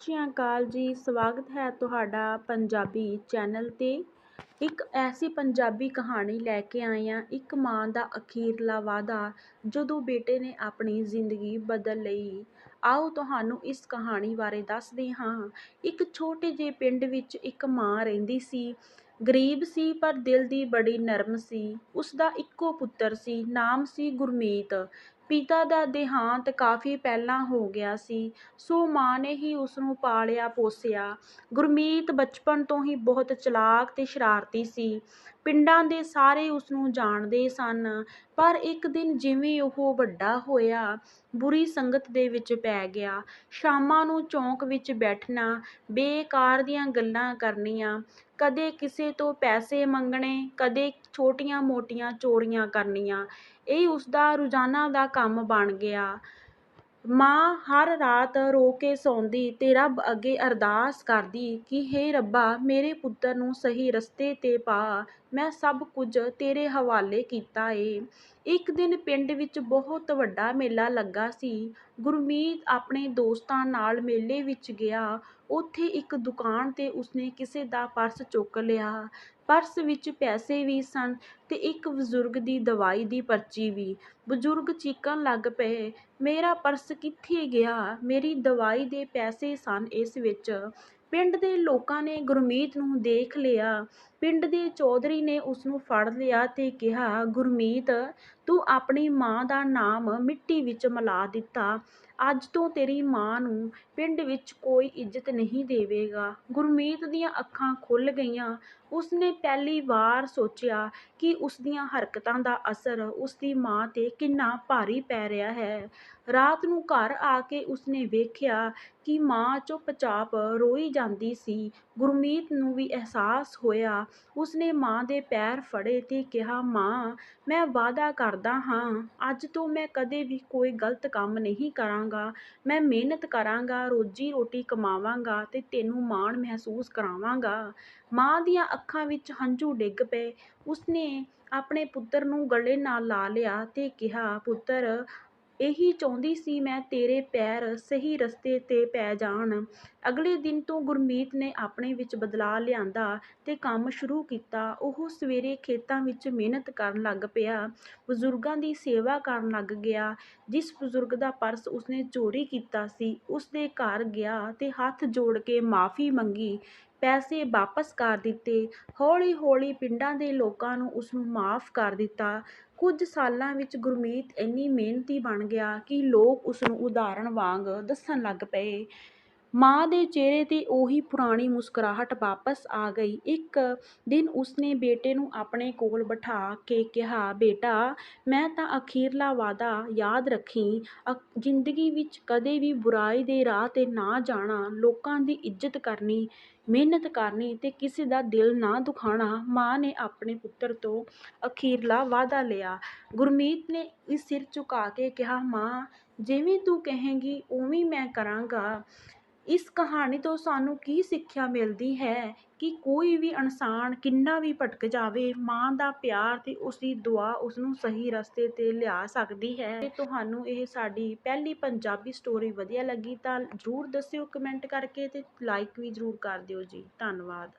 ਸਤਿ ਸ਼੍ਰੀ ਅਕਾਲ ਜੀ, ਸਵਾਗਤ ਹੈ ਤੁਹਾਡਾ ਪੰਜਾਬੀ ਚੈਨਲ 'ਤੇ। ਇੱਕ ਐਸੀ ਪੰਜਾਬੀ ਕਹਾਣੀ ਲੈ ਕੇ ਆਏ ਹਾਂ, ਇੱਕ ਮਾਂ ਦਾ ਅਖੀਰਲਾ ਵਾਅਦਾ, ਜਦੋਂ ਬੇਟੇ ਨੇ ਆਪਣੀ ਜ਼ਿੰਦਗੀ ਬਦਲ ਲਈ। ਆਓ ਤੁਹਾਨੂੰ ਇਸ ਕਹਾਣੀ ਬਾਰੇ ਦੱਸਦੇ ਹਾਂ। ਇੱਕ ਛੋਟੇ ਜਿਹੇ ਪਿੰਡ ਵਿੱਚ ਇੱਕ ਮਾਂ ਰਹਿੰਦੀ ਸੀ। ਗਰੀਬ ਸੀ, ਪਰ ਦਿਲ ਦੀ ਬੜੀ ਨਰਮ ਸੀ। ਉਸ ਦਾ ਇੱਕੋ ਪੁੱਤਰ ਸੀ, ਨਾਮ ਸੀ ਗੁਰਮੀਤ। ਪਿਤਾ ਦਾ ਦੇਹਾਂਤ ਕਾਫੀ ਪਹਿਲਾਂ ਹੋ ਗਿਆ ਸੀ। ਸੋ ਮਾਂ ਨੇ ਹੀ ਉਸ ਨੂੰ ਪਾਲਿਆ, ਪੋਸਿਆ। ਗੁਰਮੀਤ ਬਚਪਨ ਤੋਂ ਹੀ ਬਹੁਤ ਚਲਾਕ ਤੇ ਸ਼ਰਾਰਤੀ ਸੀ। ਪਿੰਡਾਂ ਦੇ ਸਾਰੇ ਉਸ ਨੂੰ ਜਾਣਦੇ ਸਨ, ਪਰ ਇੱਕ ਦਿਨ ਜਿਵੇਂ ਉਹ ਵੱਡਾ ਹੋਇਆ, ਬੁਰੀ ਸੰਗਤ ਦੇ ਵਿੱਚ ਪੈ ਗਿਆ। ਸ਼ਾਮਾਂ ਨੂੰ ਚੌਂਕ ਵਿੱਚ ਬੈਠਣਾ, ਬੇਕਾਰ ਦੀਆਂ ਗੱਲਾਂ ਕਰਨੀਆਂ ਕਦੇ ਕਿਸੇ ਤੋਂ ਪੈਸੇ ਮੰਗਣੇ, ਕਦੇ ਛੋਟੀਆਂ ਮੋਟੀਆਂ ਚੋਰੀਆਂ ਕਰਨੀਆਂ, ਇਹ ਉਸਦਾ ਰੋਜ਼ਾਨਾ ਦਾ ਕੰਮ ਬਣ ਗਿਆ। ਮਾਂ ਹਰ ਰਾਤ ਰੋ ਕੇ ਸੌਂਦੀ ਤੇ ਰੱਬ ਅੱਗੇ ਅਰਦਾਸ ਕਰਦੀ ਕਿ, ਹੇ ਰੱਬਾ, ਮੇਰੇ ਪੁੱਤਰ ਨੂੰ ਸਹੀ ਰਸਤੇ ਤੇ ਪਾ। ਮੈਂ ਸਭ ਕੁਝ ਤੇਰੇ ਹਵਾਲੇ ਕੀਤਾ ਏ। ਇੱਕ ਦਿਨ ਪਿੰਡ ਵਿੱਚ ਬਹੁਤ ਵੱਡਾ ਮੇਲਾ ਲੱਗਾ ਸੀ। ਗੁਰਮੀਤ ਆਪਣੇ ਦੋਸਤਾਂ ਨਾਲ ਮੇਲੇ ਵਿੱਚ ਗਿਆ। ਉੱਥੇ ਇੱਕ ਦੁਕਾਨ ਤੇ ਉਸਨੇ ਕਿਸੇ ਦਾ ਪਰਸ ਚੁੱਕ ਲਿਆ। ਪਰਸ ਵਿੱਚ ਪੈਸੇ ਵੀ ਸਨ ਅਤੇ ਇੱਕ ਬਜ਼ੁਰਗ ਦੀ ਦਵਾਈ ਦੀ ਪਰਚੀ ਵੀ। ਬਜ਼ੁਰਗ ਚੀਕਣ ਲੱਗ ਪਏ। ਮੇਰਾ ਪਰਸ ਕਿੱਥੇ ਗਿਆ? ਮੇਰੀ ਦਵਾਈ ਦੇ ਪੈਸੇ ਸਨ ਇਸ ਵਿੱਚ। ਪਿੰਡ ਦੇ ਲੋਕਾਂ ਨੇ ਗੁਰਮੀਤ ਨੂੰ ਦੇਖ ਲਿਆ। ਪਿੰਡ ਦੇ ਚੌਧਰੀ ਨੇ ਉਸ ਨੂੰ ਫੜ ਲਿਆ ਤੇ ਕਿਹਾ, ਗੁਰਮੀਤ, ਤੂੰ ਆਪਣੀ ਮਾਂ ਦਾ ਨਾਮ ਮਿੱਟੀ ਵਿੱਚ ਮਿਲਾ ਦਿੱਤਾ। ਅੱਜ ਤੋਂ ਤੇਰੀ ਮਾਂ ਨੂੰ ਪਿੰਡ ਵਿੱਚ ਕੋਈ ਇੱਜ਼ਤ ਨਹੀਂ ਦੇਵੇਗਾ ਗੁਰਮੀਤ ਦੀਆਂ ਅੱਖਾਂ ਖੁੱਲ੍ਹ ਗਈਆਂ। ਉਸਨੇ ਪਹਿਲੀ ਵਾਰ ਸੋਚਿਆ ਕਿ ਉਸ ਦੀਆਂ ਹਰਕਤਾਂ ਦਾ ਅਸਰ ਉਸਦੀ ਮਾਂ 'ਤੇ ਕਿੰਨਾ ਭਾਰੀ ਪੈ ਰਿਹਾ ਹੈ। ਰਾਤ ਨੂੰ ਘਰ ਆ ਕੇ ਉਸਨੇ ਵੇਖਿਆ ਕਿ ਮਾਂ ਚੁੱਪਚਾਪ ਰੋਈ ਜਾਂਦੀ ਸੀ। ਗੁਰਮੀਤ ਨੂੰ ਵੀ ਅਹਿਸਾਸ ਹੋਇਆ ਉਸਨੇ ਮਾਂ ਦੇ ਪੈਰ ਫੜੇ ਤੇ ਕਿਹਾ, ਮਾਂ, ਮੈਂ ਵਾਅਦਾ ਕਰਦਾ ਹਾਂ। ਅੱਜ ਤੋਂ ਮੈਂ ਕਦੇ ਵੀ ਕੋਈ ਗਲਤ ਕੰਮ ਨਹੀਂ ਕਰਾਂਗਾ। ਮੈਂ ਮਿਹਨਤ ਕਰਾਂਗਾ, ਰੋਜੀ ਰੋਟੀ ਕਮਾਵਾਂਗਾ ਤੇ ਤੈਨੂੰ ਮਾਣ ਮਹਿਸੂਸ ਕਰਾਵਾਂਗਾ ਮਾਂ ਦੀਆਂ ਅੱਖਾਂ ਵਿੱਚ ਹੰਝੂ ਡਿੱਗ ਪਏ। ਉਸਨੇ ਆਪਣੇ ਪੁੱਤਰ ਨੂੰ ਗਲੇ ਨਾਲ ਲਾ ਲਿਆ ਤੇ ਕਿਹਾ, ਪੁੱਤਰ ਇਹੀ ਚਾਹੁੰਦੀ ਸੀ ਮੈਂ ਤੇਰੇ ਪੈਰ ਸਹੀ ਰਸਤੇ 'ਤੇ ਪੈ ਜਾਣ। ਅਗਲੇ ਦਿਨ ਤੋਂ ਗੁਰਮੀਤ ਨੇ ਆਪਣੇ ਵਿੱਚ ਬਦਲਾਅ ਲਿਆਂਦਾ ਤੇ ਕੰਮ ਸ਼ੁਰੂ ਕੀਤਾ। ਉਹ ਸਵੇਰੇ ਖੇਤਾਂ ਵਿੱਚ ਮਿਹਨਤ ਕਰਨ ਲੱਗ ਪਿਆ। ਬਜ਼ੁਰਗਾਂ ਦੀ ਸੇਵਾ ਕਰਨ ਲੱਗ ਗਿਆ। ਜਿਸ ਬਜ਼ੁਰਗ ਦਾ ਪਰਸ ਉਸਨੇ ਚੋਰੀ ਕੀਤਾ ਸੀ ਉਸ ਦੇ ਘਰ ਗਿਆ ਤੇ ਹੱਥ ਜੋੜ ਕੇ ਮਾਫੀ ਮੰਗੀ। ਪੈਸੇ ਵਾਪਸ ਕਰ ਦਿੱਤੇ। ਹੌਲੀ ਹੌਲੀ ਪਿੰਡਾਂ ਦੇ ਲੋਕਾਂ ਨੂੰ ਉਸਨੂੰ ਮਾਫ ਕਰ ਦਿੱਤਾ। ਕੁਝ ਸਾਲਾਂ ਵਿੱਚ ਗੁਰਮੀਤ ਇੰਨੀ ਮਿਹਨਤੀ ਬਣ ਗਿਆ ਕਿ ਲੋਕ ਉਸਨੂੰ ਉਦਾਹਰਣ ਵਾਂਗ ਦੱਸਣ ਲੱਗ ਪਏ। ਮਾਂ ਦੇ ਚਿਹਰੇ 'ਤੇ ਉਹੀ ਪੁਰਾਣੀ ਮੁਸਕਰਾਹਟ ਵਾਪਸ ਆ ਗਈ। ਇੱਕ ਦਿਨ ਉਸਨੇ ਬੇਟੇ ਨੂੰ ਆਪਣੇ ਕੋਲ ਬਿਠਾ ਕੇ ਕਿਹਾ, ਬੇਟਾ, ਮੈਂ ਤਾਂ ਅਖੀਰਲਾ ਵਾਅਦਾ ਯਾਦ ਰੱਖੀ। ਜ਼ਿੰਦਗੀ ਵਿੱਚ ਕਦੇ ਵੀ ਬੁਰਾਈ ਦੇ ਰਾਹ 'ਤੇ ਨਾ ਜਾਣਾ, ਲੋਕਾਂ ਦੀ ਇੱਜ਼ਤ ਕਰਨੀ, ਮਿਹਨਤ ਕਰਨੀ ਅਤੇ ਕਿਸੇ ਦਾ ਦਿਲ ਨਾ ਦੁਖਾਉਣਾ। ਮਾਂ ਨੇ ਆਪਣੇ ਪੁੱਤਰ ਤੋਂ ਅਖੀਰਲਾ ਵਾਅਦਾ ਲਿਆ। ਗੁਰਮੀਤ ਨੇ ਇਸ ਸਿਰ ਝੁਕਾ ਕੇ ਕਿਹਾ, ਮਾਂ, ਜਿਵੇਂ ਤੂੰ ਕਹੇਂਗੀ, ਉਵੇਂ ਮੈਂ ਕਰਾਂਗਾ। ਇਸ ਕਹਾਣੀ ਤੋਂ ਸਾਨੂੰ ਕੀ ਸਿੱਖਿਆ ਮਿਲਦੀ ਹੈ ਕਿ ਕੋਈ ਵੀ ਇਨਸਾਨ ਕਿੰਨਾ ਵੀ ਭਟਕ ਜਾਵੇ, ਮਾਂ ਦਾ ਪਿਆਰ ਤੇ ਉਸਦੀ ਦੁਆ ਉਸ ਨੂੰ ਸਹੀ ਰਸਤੇ 'ਤੇ ਲਿਆ ਸਕਦੀ ਹੈ। ਤੇ ਤੁਹਾਨੂੰ ਇਹ ਸਾਡੀ ਪਹਿਲੀ ਪੰਜਾਬੀ ਸਟੋਰੀ ਵਧੀਆ ਲੱਗੀ ਤਾਂ ਜ਼ਰੂਰ ਦੱਸਿਓ ਕਮੈਂਟ ਕਰਕੇ ਅਤੇ ਲਾਈਕ ਵੀ ਜ਼ਰੂਰ ਕਰ ਦਿਓ ਜੀ। ਧੰਨਵਾਦ।